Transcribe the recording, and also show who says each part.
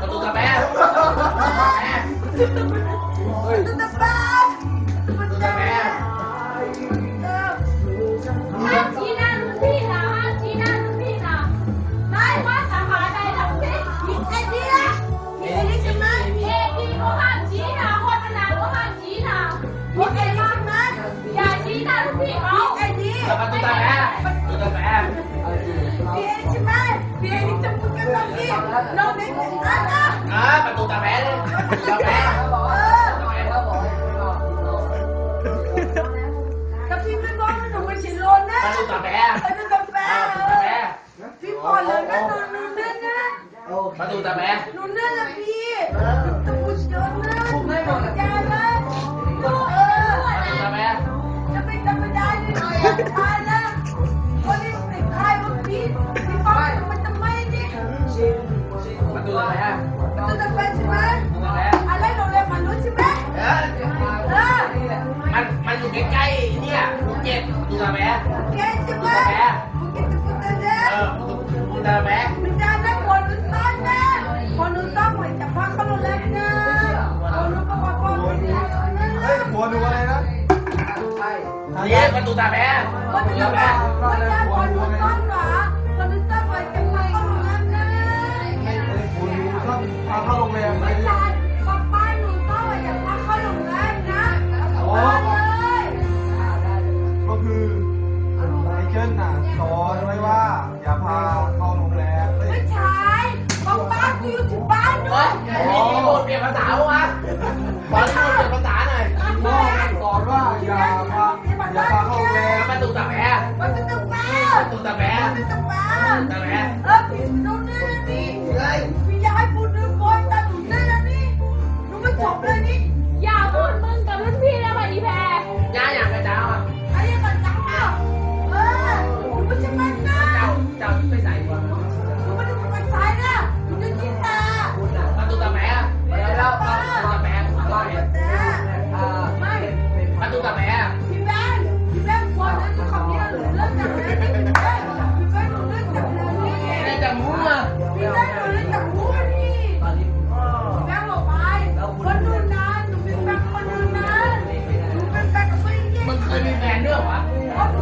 Speaker 1: 不录了呗？不录
Speaker 2: 了？我。呀， เดี๋ย
Speaker 1: วนี้
Speaker 2: จะพูดกันตรงนี้นองเด็กอะนะ
Speaker 3: อ่ประตูตาแบเลยตาแบน
Speaker 2: เออกับพี่ไม่บอก
Speaker 3: ว่า
Speaker 2: หนูเนชิโลนนะ
Speaker 3: ประตูตาแบ
Speaker 2: น
Speaker 3: ประตูตาแบ
Speaker 2: นพี่ปอน
Speaker 3: เลยนะ
Speaker 2: หนูหนูเนื่นนะ
Speaker 3: ประตูตาแบ
Speaker 2: นหนูน่นะพี่ Dia kan duta
Speaker 4: merah. Kau duta merah. Kau duta merah. Kau duta merah. สอนไว้ว่า อย่าพาเข้าโรงแรม
Speaker 2: ไม่ใช่บอกบ้านกูอยู่ที่บ้านด้วย
Speaker 3: โอ้โหเปลี่ยนภาษาวะ บอล
Speaker 4: พู งู
Speaker 2: อะพี่ได้นหนูเล่น
Speaker 1: กับงูนี่แบงค์อ
Speaker 3: ก
Speaker 2: ไปคนดูนานหนูเป็
Speaker 3: นแฟ
Speaker 2: นค์นดูนานหนูเป็นแฟนค์กับคนเก่ง
Speaker 3: มันเคยมีแฟนด้วยวะ
Speaker 2: อ้ดู